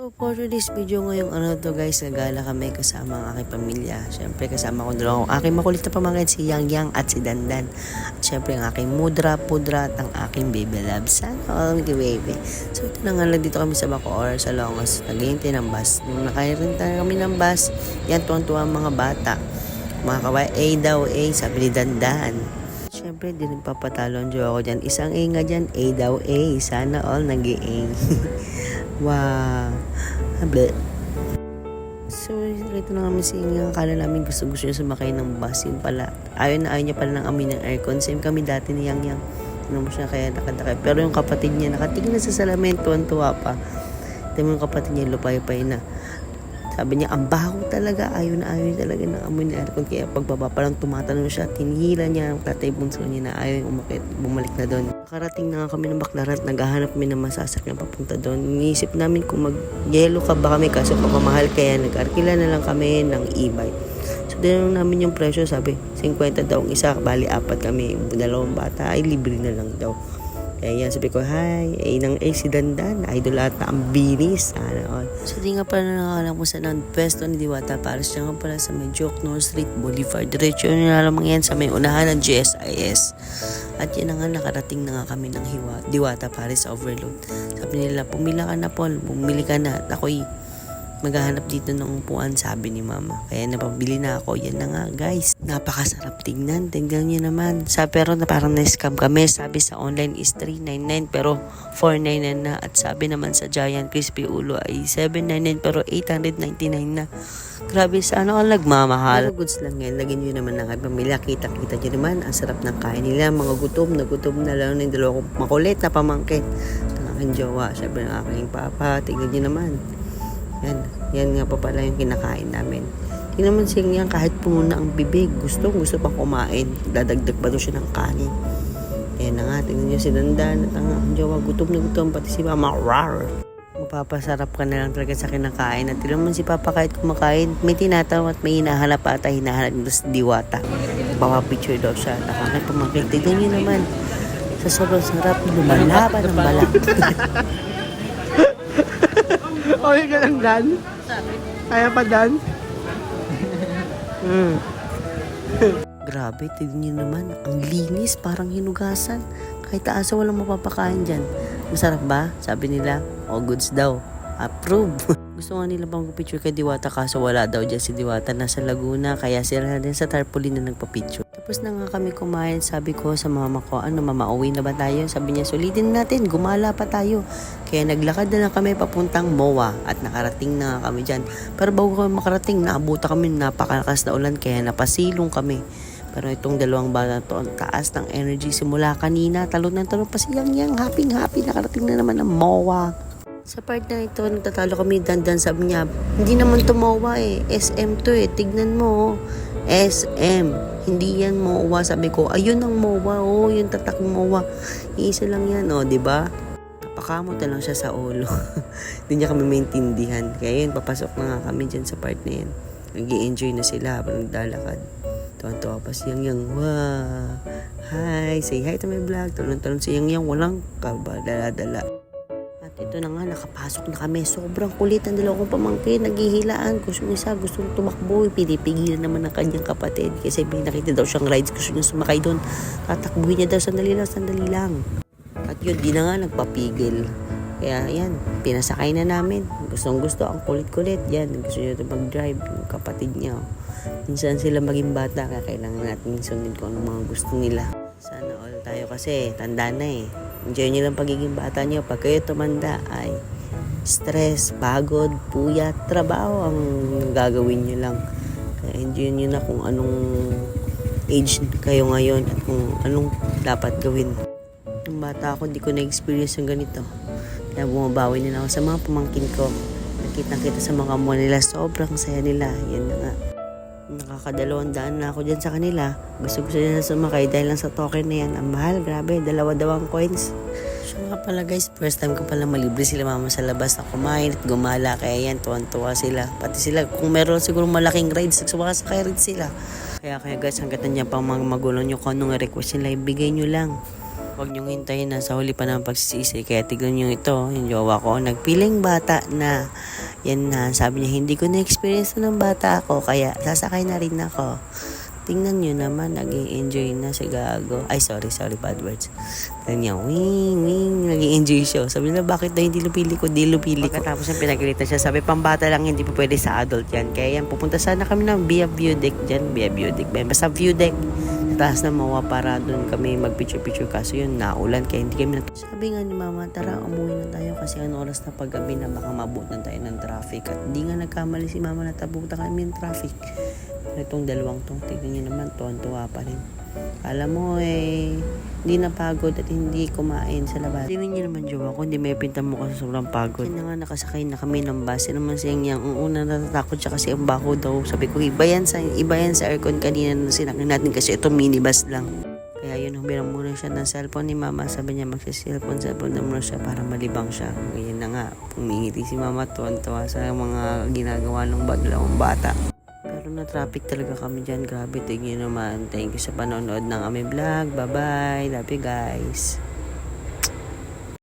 For today's video ngayong ano to guys, nagala kami kasama ang aking pamilya. Siyempre kasama ko dalawang aking makulit na pamangkin si Yang Yang at si Dandan. At siyempre ang aking mudra, pudra at ang aking baby love. Sana all the baby. So ito na nga lang dito kami sa Bacoor, sa Longos. Naghihintay ng bus. Nung nakahirinta kami ng bus, yan tuwang-tuwa ang mga bata. Mga kaway, A daw A, sabi ni Dandan. Siyempre, di nagpapatalo ang jowa ko dyan. Isang A nga dyan, A daw A. Sana all nag A. wow. Habe. So, rito na kami sa inyo. Akala namin gusto-gusto niya sumakay ng bus. Yung pala, ayaw na ayaw niya pala ng amoy ng aircon. Same kami dati ni Yang Yang. Ano mo siya kaya nakadakay. Pero yung kapatid niya, nakatingin na sa salamin, tuwan-tuwa pa. Mo yung kapatid niya, lupay-pay na. Sabi niya, ang baho talaga. Ayaw na ayaw talaga ng amoy ng aircon. Kaya pagbaba pa lang tumatanong siya. Tinihila niya ang tatay bunso niya na ayaw umakit. Bumalik na doon. Nakarating na nga kami ng Baklaran naghahanap kami ng masasakyan papunta doon. Iniisip namin kung mag-yelo ka ba kami kaso pagmamahal kaya nag-arkila na lang kami ng e-bike. So, dinanong namin yung presyo. Sabi, 50 daw ang isa. Bali, apat kami. Dalawang bata ay libre na lang daw. Kaya yan, sabi ko, hi, ay nang eh, si Dandan, idol ata ang binis. Sana all. So, di nga pala nakakalam kung saan ang pwesto ni Diwata Paris. Diyan nga pala sa may Joke North Street Boulevard. Diretso na lamang yan sa may unahan ng GSIS. At yan na nga, nakarating na nga kami ng hiwa, Diwata Paris Overload. Sabi nila, pumila ka na Paul, bumili ka na. At ako'y maghahanap dito ng upuan, sabi ni mama. Kaya napabili na ako. Yan na nga, guys. Napakasarap tingnan. Tingnan nyo naman. Sa, pero na parang na-scam kami. Sabi sa online is 399 pero 499 na. At sabi naman sa Giant Crispy Ulo ay 799 pero 899 na. Grabe, sa ano ang nagmamahal. Pero goods lang yan. Lagyan nyo naman ng pamilya. Kita-kita nyo naman. Ang sarap ng kain nila. Mga gutom na gutom na lang ng dalawa kong makulit na pamangkin. Ang aking jowa. Siyempre ang aking papa. Tingnan nyo naman. Yan, yan nga pa pala yung kinakain namin. Tingnan mo siya niyan kahit puno na ang bibig. Gusto, gusto pang kumain. Dadagdag pa daw siya ng kanin. Yan na nga, tingnan niyo si Dandan at ang jowa, gutom na gutom, pati si Mama, rar. Mapapasarap ka na lang talaga sa kinakain. At tingnan mo si Papa kahit kumakain, may tinatawa at may hinahanap ata, hinahanap nito si Diwata. Papapicture daw siya. Nakakit pumakit. Tingnan niyo naman. Sa sobrang sarap, lumalaban ang balat. Okay ka lang, Dan? Kaya pa, Dan? Mm. Grabe, tignan niyo naman. Ang linis, parang hinugasan. Kahit aso walang mapapakain dyan. Masarap ba? Sabi nila, oh goods daw. Approve. Gusto nga nila pang picture kay Diwata kaso wala daw dyan si Diwata. Nasa Laguna, kaya sila din sa tarpaulin na nagpa-picture. Tapos na nga kami kumain, sabi ko sa mama ko, ano mama, uwi na ba tayo? Sabi niya, sulitin natin, gumala pa tayo. Kaya naglakad na lang kami papuntang MOA at nakarating na kami dyan. Pero bago kami makarating, naabuta kami ng napakalakas na ulan kaya napasilong kami. Pero itong dalawang bata to, ang taas ng energy simula kanina. Talon ng talon pa siyang yang, happy happy, nakarating na naman ng MOA. Sa part na ito, nagtatalo kami dandan, sabi niya, hindi naman to MOA eh, SM to eh, tignan mo, oh. SM, hindi yan MOA. Sabi ko, ayun ang MOA, oh, yung tatak MOA. Iisa lang yan, oh, di ba? Napakamot na lang siya sa ulo. Hindi niya kami maintindihan. Kaya yun, papasok na nga kami dyan sa part na yan. nag enjoy na sila habang naglalakad. Tuwan-tuwa pa si Yang Yang. Wow! Hi! Say hi to my vlog. Tulong-tulong si Yang Yang. Walang kabadala-dala. Ito na nga, nakapasok na kami. Sobrang kulit ang dalawa pamangkin. Naghihilaan. Gusto isa, gusto tumakbo. Pinipigilan naman ng kanyang kapatid. Kasi may nakita daw siyang rides. Gusto niya sumakay doon. Tatakbuhin niya daw. Sandali lang, sandali lang. At yun, di na nga nagpapigil. Kaya yan, pinasakay na namin. Gustong gusto, ang kulit-kulit. Yan, gusto niya mag-drive. Yung kapatid niya. Minsan sila maging bata, kaya kailangan natin sundin kung anong mga gusto nila. Sana all tayo kasi, tanda na eh. Enjoy niyo lang pagiging bata niyo. Pag kayo tumanda ay stress, pagod, puyat, trabaho ang gagawin niyo lang. Kaya enjoy niyo na kung anong age kayo ngayon at kung anong dapat gawin. Nung bata ako, hindi ko na-experience yung ganito. Kaya bumabawi na ako sa mga pamangkin ko. Nakita kita sa mga mukha nila, sobrang saya nila. Yan na nga. Nakakadalawang daan na ako dyan sa kanila. Gusto gusto nila sumakay dahil lang sa token na yan. Ang mahal, grabe. Dalawa daw ang coins. So nga pala guys, first time ko pala malibre sila mama sa labas na kumain at gumala. Kaya yan, tuwan-tuwa sila. Pati sila, kung meron siguro malaking rides, sumakasakay rin sila. Kaya kaya guys, hanggat nandiyan pa mga magulang nyo, kung anong request nila, ibigay nyo lang. Huwag niyong hintayin na sa huli pa ng pagsisisi. Kaya tignan niyo ito, yung jowa ko, nagpiling bata na. Yan na, sabi niya, hindi ko na-experience na ng bata ako, kaya sasakay na rin ako. Tingnan niyo naman, nag enjoy na si Gago. Ay, sorry, sorry, bad words. Tingnan niya, wing, wing, nag enjoy siya. Sabi na, bakit daw hindi lupili ko? Di lupili ko. Pagkatapos yung pinagalitan siya, sabi, pambata lang, hindi po pwede sa adult yan. Kaya yan, pupunta sana kami ng Via View Deck dyan. Via View Deck. Basta View Deck. Taas na mawa para doon kami magpicture-picture. Kaso yun, naulan, kaya hindi kami nat- Sabi nga ni mama, tara, umuwi na tayo kasi ano oras na paggabi na baka mabutan tayo ng traffic. At hindi nga nagkamali si mama na tabutan kami ng traffic. Itong dalawang tong, tignan nyo naman, tuwan-tuwa pa rin. Alam mo eh, hindi napagod at hindi kumain sa labas. Tingnan niyo naman, jowa ko, hindi may pinta mo kasi sobrang pagod. Kaya nga nakasakay na kami ng bus. Ano naman siyang yang, ang una natatakot siya kasi ang bako daw. Sabi ko, iba yan sa, iba yan sa aircon kanina na sinakyan natin kasi ito minibus lang. Kaya yun, humiram muna siya ng cellphone ni mama. Sabi niya, magsa-cellphone, cellphone na muna siya para malibang siya. Ngayon na nga, umingiti si mama, tuwan-tuwa sa mga ginagawa ng dalawang bata. Pero na traffic talaga kami dyan. Grabe, tingin naman. Thank you sa panonood ng aming vlog. Bye-bye. Love you guys.